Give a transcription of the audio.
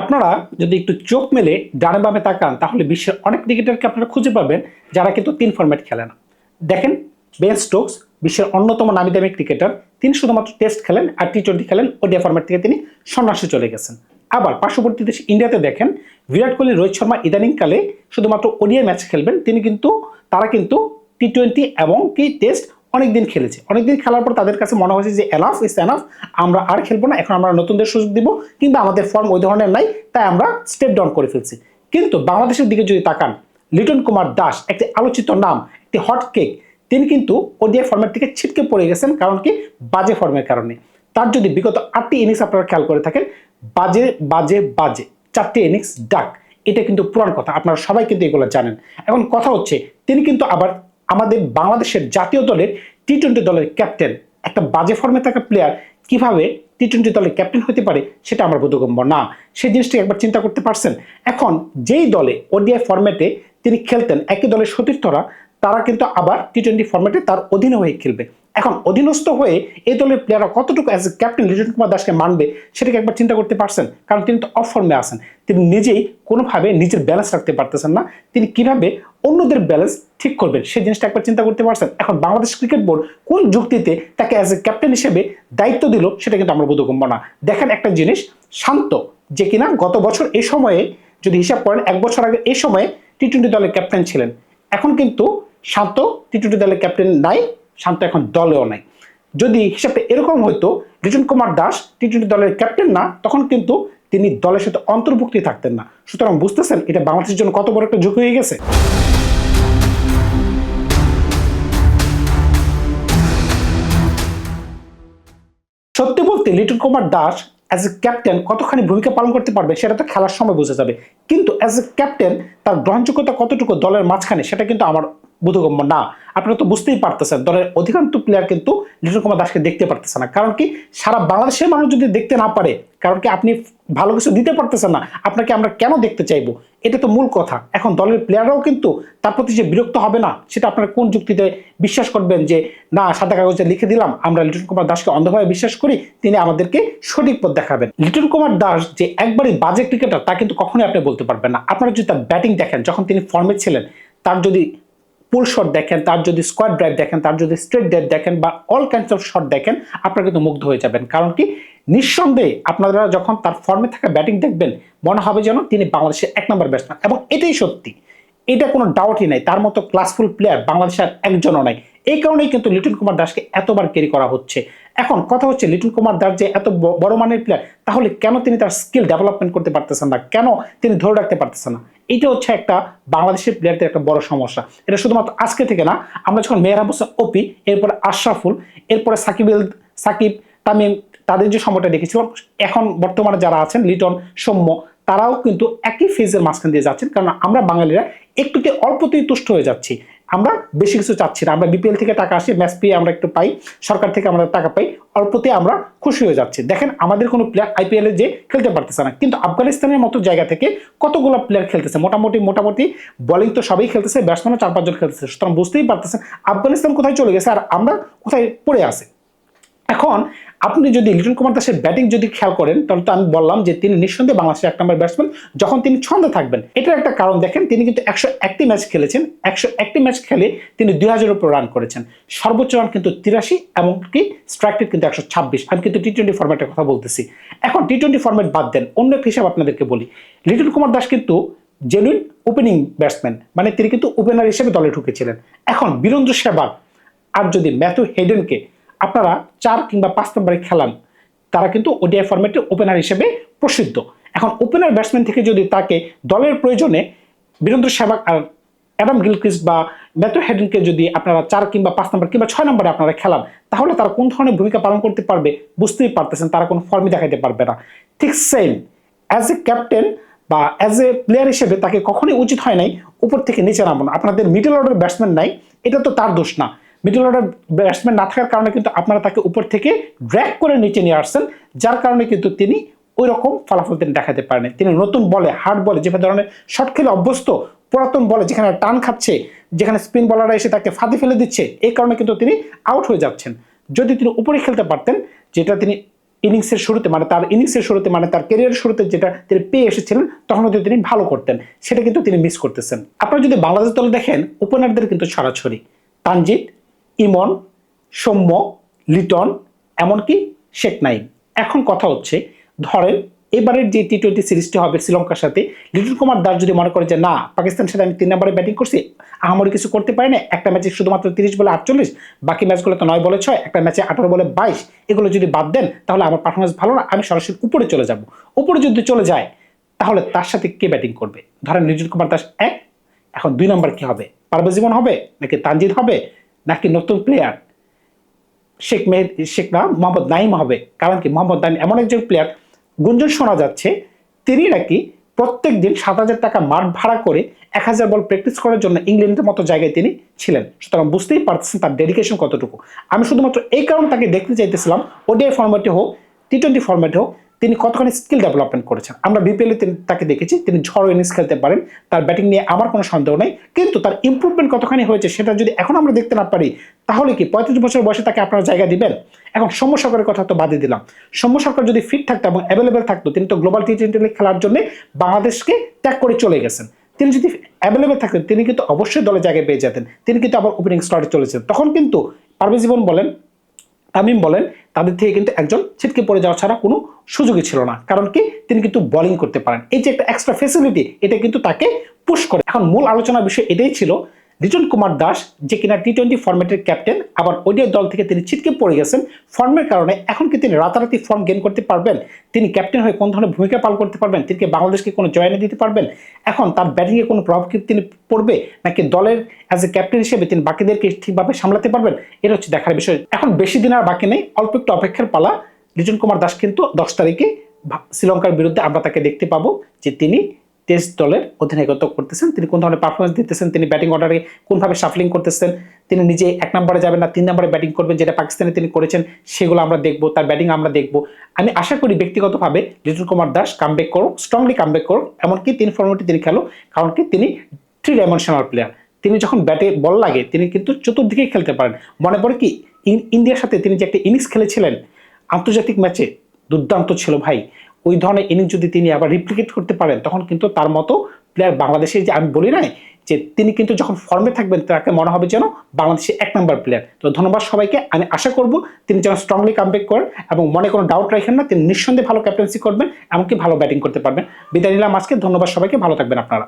আপনারা যদি একটু চোখ মেলে ডানে বামে তাকান, তাহলে বিশ্বের অনেক ক্রিকেটারকে আপনারা খুঁজে পাবেন যারা কিন্তু তিন ফর্ম্যাট খেলে না। দেখেন বেন স্টোকস বিশ্বের অন্যতম নামি দামি ক্রিকেটার, তিনি শুধুমাত্র টেস্ট খেলেন আর টি টোয়েন্টি খেলেন, ওডিয়া ফর্ম্যাট থেকে তিনি সন্ন্যাসে চলে গেছেন। আবার পার্শ্ববর্তী দেশ ইন্ডিয়াতে দেখেন, বিরাট কোহলি, রোহিত শর্মা ইদানিংকালে শুধুমাত্র ওডিয়া ম্যাচ খেলবেন, তিনি কিন্তু, তারা কিন্তু টি টোয়েন্টি এবং কি টেস্ট অনেকদিন খেলেছে। অনেকদিন খেলার পর তাদের কাছে মনে হয়েছে যে এনাফ ইস এনাফ আমরা আর খেলব না, এখন আমরা নতুনদের সুযোগ দিব কিন্তু আমাদের ফর্ম ওই ধরনের নাই, তাই আমরা স্টেপ ডাউন করে ফেলছি। কিন্তু বাংলাদেশের দিকে যদি তাকান, লিটন কুমার দাস একটি আলোচিত নাম, একটি হট কেক তিনি কিন্তু ওডিআই ফর্মের থেকে ছিটকে পড়ে গেছেন, কারণ কি? বাজে ফর্মের কারণে। তার যদি বিগত আটটি ইনিংস আপনারা খেয়াল করে থাকেন, বাজে বাজে বাজে, চারটি ইনিংস ডাক, এটা কিন্তু পুরান কথা, আপনারা সবাই কিন্তু এগুলো জানেন। এখন কথা হচ্ছে, তিনি কিন্তু আবার আমাদের বাংলাদেশের জাতীয় দলের টি টোয়েন্টি দলের ক্যাপ্টেন, একটা বাজে ফর্মে থাকা প্লেয়ার কীভাবে টি টোয়েন্টি দলের ক্যাপ্টেন হতে পারে সেটা আমার বোধগম্য না। সেই জিনিসটি একবার চিন্তা করতে পারছেন? এখন যেই দলে ওডিআই ফরম্যাটে তিনি খেলতেন, একই দলের সতীর্থরা তারা কিন্তু আবার টি টোয়েন্টি ফর্মেটে তার অধীনে হয়ে খেলবে। এখন অধীনস্থ হয়ে এই দলের প্লেয়াররা কতটুকু as a captain Liton Kumar দাসকে মানবে সেটাকে একবার চিন্তা করতে পারছেন? কারণ তিনি তো অফ ফর্মে আছেন। তিনি নিজেই কোনোভাবে নিজের ব্যালেন্স রাখতে পারতেছেন না। তিনি কীভাবে অন্যদের ব্যালেন্স ঠিক করবেন সেই জিনিসটা একবার চিন্তা করতে পারছেন? এখন বাংলাদেশ ক্রিকেট বোর্ড কোন যুক্তিতে তাকে অ্যাজ এ ক্যাপ্টেন হিসেবে দায়িত্ব দিল সেটা কিন্তু আমরা বোধগম্য না। দেখেন একটা জিনিস, শান্ত যে কিনা গত বছর এই সময়ে যদি হিসাব করেন, এক বছর আগে এই সময়ে টি টোয়েন্টি দলের ক্যাপ্টেন ছিলেন। এখন কিন্তু শান্ত টি টোয়েন্টি দলের ক্যাপ্টেন নাই, শান্ত এখন দলেও নাই। যদি হিসাবটা এরকম হইতো লিটন কুমার দাস টি টোয়েন্টি দলের ক্যাপ্টেন না, তখন কিন্তু তিনি দলের সাথে অন্তর্ভুক্তি থাকতেন না। সুতরাং বুঝতেছেন, এটা বাংলাদেশের জন্য কত বড় একটা ঝুঁকি হয়ে গেছে। সত্যি বলতে Liton Kumar Das as a captain কতখানি ভূমিকা পালন করতে পারবে সেটা তো খেলার সময় বোঝা যাবে। কিন্তু অ্যাজ এ ক্যাপ্টেন তার গ্রহণযোগ্যতা কতটুকু দলের মাঝখানে, সেটা কিন্তু আমার বোধগম্য না। আপনারা তো বুঝতেই পারতেছেন, দলের অধিকাংশ প্লেয়ার কিন্তু লিটন কুমার দাসকে দেখতে পারতেছে না। কারণ কি, সারা বাংলাদেশের মানুষ যদি দেখতে না পারে, কারণ কি আপনি ভালো কিছু দিতে পারতেছেন না, আপনাকে আমরা কেন দেখতে চাইব? এটা তো মূল কথা। এখন দলের প্লেয়াররাও কিন্তু তার প্রতি যে বিরক্ত হবে না, সেটা আপনারা কোন যুক্তিতে বিশ্বাস করবেন যে, না, সাদা কাগজে লিখে দিলাম, আমরা লিটন কুমার দাসকে অন্ধভাবে বিশ্বাস করি, তিনি আমাদেরকে সঠিক পথ দেখাবেন। লিটন কুমার দাস যে একবারই বাজে ক্রিকেটার তা কিন্তু কখনোই আপনি বলতে পারবেন না। আপনারা যদি তার ব্যাটিং দেখেন, যখন তিনি ফর্মে ছিলেন, তার যদি পুল শট দেখেন, তার যদি স্কোয়ার ড্রাইভ দেখেন, তার যদি স্ট্রেট ড্রাইভ দেখেন বা অল কাইন্ডস অফ শট দেখেন, আপনারা কিন্তু মুগ্ধ হয়ে যাবেন। কারণ কি? নিঃসন্দেহে আপনারা যখন তার ফর্মে থাকা ব্যাটিং দেখবেন, মনে হবে যেন তিনি বাংলাদেশের এক নম্বর ব্যাটসম্যান এবং এটাই সত্যি। এটা কোনো ডাউটই নাই। তার মতো ক্লাসফুল প্লেয়ার বাংলাদেশের একজনও নাই। এই কারণেই কিন্তু লিটন কুমার দাসকে এতবার ক্যারি করা হচ্ছে। এখন কথা হচ্ছে লিটন কুমার দাস যে এত বড় মানের প্লেয়ার তাহলে কেন তিনি তার স্কিল ডেভেলপমেন্ট করতে পারতেছেন না? কেন তিনি ধরে রাখতে পারতেছেন না? এটা হচ্ছে একটা বাংলাদেশের প্লেয়ারদের একটা বড় সমস্যা। এটা শুধুমাত্র আজকে থেকে না, আমরা যখন মেহরাব হোসেন ওপি এরপরে আশরাফুল, এরপরে সাকিব সাকিব, তামিম, তাদের যে সময়টা দেখেছিলাম, এখন বর্তমানে যারা আছেন, লিটন, সৌম্য, তারাও কিন্তু একই ফেজের মাঝখান দিয়ে যাচ্ছেন। কারণ আমরা বাঙালিরা একটুতে অল্পতেই তুষ্ট হয়ে যাচ্ছি। আমরা বেশি কিছু চাচ্ছি না। আমরা বিপিএল থেকে টাকা আসি ম্যাচ পেয়ে আমরা একটু পাই, সরকার থেকে আমরা টাকা পাই অল্পতে আমরা খুশি হয়ে যাচ্ছি। দেখেন, আমাদের কোনো প্লেয়ার আইপিএলে যে খেলতে পারতেছে না। কিন্তু আফগানিস্তানের মতো জায়গা থেকে কতগুলো প্লেয়ার খেলতেছে? মোটামুটি মোটামুটি বলিং তো সবাই খেলতেছে ব্যাটসম্যানও চার পাঁচজন খেলতেছে। সুতরাং বুঝতেই পারতেছেন, আফগানিস্তান কোথায় চলে গেছে আর আমরা কোথায় পড়ে আছে? এখন আপনি যদি লিটন কুমার দাসের ব্যাটিং যদি খেয়াল করেন, তাহলে তো আমি বললাম যে তিনি নিঃসন্দেহে বাংলাদেশের এক নম্বর ব্যাটসম্যান যখন তিনি ছন্দে থাকবেন। এটার একটা কারণ দেখেন, তিনি কিন্তু একশো একটি ম্যাচ খেলেছেন। একশো একটি ম্যাচ খেলে তিনি দুই হাজারের উপর রান করেছেন। সর্বোচ্চ রান কিন্তু তিরাশি, এমনকি স্ট্রাইক কিন্তু একশো ছাব্বিশ। আমি কিন্তু টি টোয়েন্টি ফর্ম্যাটের কথা বলতেছি। এখন টি টোয়েন্টি ফর্ম্যাট বাদ দেন, অন্য একটা হিসাব আপনাদেরকে বলি। লিটন কুমার দাস কিন্তু জেনুইন ওপেনিং ব্যাটসম্যান মানে তিনি কিন্তু ওপেনার হিসেবে দলে ঢুকেছিলেন। এখন বীরেন্দ্র সেবাগ আর যদি ম্যাথু হেডেনকে আপনারা চার কিংবা পাঁচ নম্বরে খেলান, তারা কিন্তু ওডিআই ফরম্যাটে ওপেনার হিসেবে প্রসিদ্ধ। এখন ওপেনার ব্যাটসম্যান থেকে যদি তাকে দলের প্রয়োজনে বীরেন্দ্র সেবাগ আর অ্যাডাম গিলক্রিস্ট বা ম্যাথু হেডেনকে যদি আপনারা চার কিংবা পাঁচ নম্বর কিংবা ছয় নম্বরে আপনারা খেলান, তাহলে তারা কোন ধরনের ভূমিকা পালন করতে পারবে বুঝতেই পারতেছেন, তারা কোনো ফর্মই দেখাতে পারবে না। ঠিক সেম অ্যাজ এ ক্যাপ্টেন বা অ্যাজ এ প্লেয়ার হিসেবে তাকে কখনোই উচিত হয় নাই, উপর থেকে নিচে নামানো। আপনাদের মিডল অর্ডার ব্যাটসম্যান নাই, এটা তো তার দোষ না। মিডল অর্ডার ব্যাটসম্যান না থাকার কারণে কিন্তু আপনারা তাকে উপর থেকে ড্র্যাক করে নিচে নিয়ে আসছেন, যার কারণে কিন্তু তিনি ওই রকম ফলাফল তিনি দেখাতে পারেন তিনি নতুন বলে হার্ড বলে, যে ধরনের শর্ট খেলে অভ্যস্ত, পুরাতন বলে, যেখানে টান খাচ্ছে, যেখানে স্পিন বলাররা এসে তাকে ফাঁদে ফেলে দিচ্ছে, এই কারণে কিন্তু তিনি আউট হয়ে যাচ্ছেন। যদি তিনি উপরে খেলতে পারতেন, যেটা তিনি ইনিংসের শুরুতে মানে তার ইনিংসের শুরুতে মানে তার ক্যারিয়ারের শুরুতে যেটা তিনি পেয়ে এসেছিলেন, তখন হয়তো তিনি ভালো করতেন। সেটা কিন্তু তিনি মিস করতেছেন। আপনারা যদি বাংলাদেশ দলে দেখেন ওপেনারদের কিন্তু ছড়াছড়ি। তানজিৎ ইমন, সৌম্য, লিটন, এমনকি শেখ নাইম। এখন কথা হচ্ছে, ধরেন এবারের যে টি টোয়েন্টি সিরিজটি হবে শ্রীলঙ্কার সাথে, লিটন কুমার দাস যদি মনে করে যে, না পাকিস্তানের সাথে আমি তিন নম্বরে ব্যাটিং করছি, আহামরি কিছু করতে পারি না একটা ম্যাচে শুধুমাত্র তিরিশ বলে আটচল্লিশ, বাকি ম্যাচগুলো তো নয় বলে ছয়, একটা ম্যাচে আঠারো বলে বাইশ, এগুলো যদি বাদ দেন, তাহলে আমার পারফরমেন্স ভালো না, আমি সরাসরি উপরে চলে যাব। উপরে যদি চলে যায়, তাহলে তার সাথে কে ব্যাটিং করবে? ধরেন লিটন কুমার দাস এক, এখন দুই নম্বর কি হবে? পারভেজ জীবন হবে নাকি তানজিদ হবে? নাকি নতুন প্লেয়ার শেখ মেহেদ শেখ না, মোহাম্মদ নাইম হবে। কারণ কি, মোহাম্মদ নাইম এমন একজন প্লেয়ার গুঞ্জন শোনা যাচ্ছে, তিনি নাকি প্রত্যেক দিন সাত হাজার টাকা মাঠ ভাড়া করে এক হাজার বল প্র্যাকটিস করার জন্য ইংল্যান্ডের মতো জায়গায় তিনি ছিলেন। সুতরাং বুঝতেই পারতেছেন তার ডেডিকেশন কতটুকু। আমি শুধুমাত্র এই কারণ তাকে দেখতে চাইতেছিলাম ওডিআই ফর্ম্যাটে হোক টি টোয়েন্টি ফর্ম্যাটে হোক তিনি কতখানি স্কিল ডেভেলপমেন্ট করেছেন? আমরা বিপিএলে তাকে দেখেছি, তিনি ঝড় ইনিংস খেলতে পারেন, তার ব্যাটিং নিয়ে আমার কোনো সন্দেহ নেই, কিন্তু তার ইম্প্রুভমেন্ট কতখানি হয়েছে সেটা যদি এখন আমরা দেখতে না পারি, তাহলে কি পঁয়ত্রিশ বছর বয়সে তাকে আপনারা জায়গা দিবেন? এখন সৌম্য সরকারের কথা তো বাদই দিলাম। সৌম্য সরকার যদি ফিট থাকতো এবং অ্যাভেলেবেল থাকতো, তিনি তো গ্লোবাল টি টোয়েন্টি লিগ খেলার জন্য বাংলাদেশকে ত্যাগ করে চলে গেছেন। তিনি যদি অ্যাভেলেবেল থাকতেন, তিনি কিন্তু অবশ্যই দলে জায়গায় পেয়ে যেতেন। তিনি কিন্তু আবার ওপেনিং স্লটে চলেছেন। তখন কিন্তু পারভেজ জীবন বলেন, তামিম বলেন তাদের থেকে কিন্তু একজন ছিটকে পড়ে যাওয়া ছাড়া কোনো সুযোগই ছিল না। কারণ কি? তিনি কিন্তু বোলিং করতে পারেন। এই যে একটা এক্সট্রা ফেসিলিটি এটা কিন্তু তাকে পুশ করে। এখন মূল আলোচনার বিষয় এটাই ছিল রিটন কুমার দাস, যে কিনা টি টোয়েন্টি ফর্মেটের ক্যাপ্টেন আবার ওডিআই দল থেকে তিনি ছিটকে পড়ে গেছেন। ফর্মের কারণে এখন কি তিনি রাতারাতি ফর্ম গেইন করতে পারবেন? তিনি ক্যাপ্টেন হয়ে কোন ধরনের ভূমিকা পালন করতে পারবেন? তিনি বাংলাদেশকে কোনো জয়নে দিতে পারবেন? এখন তার ব্যাটিংয়ে কোনো প্রভাব কি তিনি পড়বে? নাকি দলের অ্যাজ এ ক্যাপ্টেন হিসেবে তিনি বাকিদেরকে ঠিকভাবে সামলাতে পারবেন? এটা হচ্ছে দেখার বিষয়। এখন বেশি দিন আর বাকি নেই, অল্প একটু অপেক্ষার পালা। লিটন কুমার দাস কিন্তু দশ তারিখে শ্রীলঙ্কার বিরুদ্ধে আমরা তাকে দেখতে পাবো যে তিনি টেস্ট দলের অধিনায়কত্ব করতেছেন। তিনি কোন ধরনের পারফরমেন্স দিতেছেন, তিনি ব্যাটিং অর্ডারে কোনভাবে শাফলিং করতেছেন, তিনি নিজে এক নম্বরে যাবেন না, তিন নম্বরে ব্যাটিং করবেন যেটা পাকিস্তানে তিনি করেছেন, সেগুলো আমরা দেখব, তার ব্যাটিং আমরা দেখব। আমি আশা করি ব্যক্তিগতভাবে লিটন কুমার দাস কামব্যাক করুক স্ট্রংলি কামব্যাক করুক, এমনকি তিন ফর্মেটে তিনি খেলো কারণ কি তিনি থ্রি ডাইমেনশনাল প্লেয়ার তিনি যখন ব্যাটে বল লাগে, তিনি কিন্তু চতুর্দিকে খেলতে পারেন। মনে পড়ে কি ইন্ডিয়ার সাথে তিনি যে একটা ইনিংস খেলেছিলেন, আন্তর্জাতিক ম্যাচে দুর্দান্ত ছিল ভাই। ওই ধরনের ইনিংস যদি তিনি আবার রিপ্লিকেট করতে পারেন, তখন কিন্তু তার মতো প্লেয়ার বাংলাদেশে যে আমি বলি নাই, যে তিনি কিন্তু যখন ফর্মে থাকবেন, তাকে মনে হবে যেন বাংলাদেশের এক নম্বর প্লেয়ার তো ধন্যবাদ সবাইকে, আমি আশা করব তিনি যেন স্ট্রংলি কামব্যাক করেন এবং মনে কোনো ডাউট রাখেন না, তিনি নিঃসন্দেহে ভালো ক্যাপ্টেন্সি করবেন, এমনকি ভালো ব্যাটিং করতে পারবেন। বিদায় নিলাম আজকে, ধন্যবাদ সবাইকে, ভালো থাকবেন আপনারা।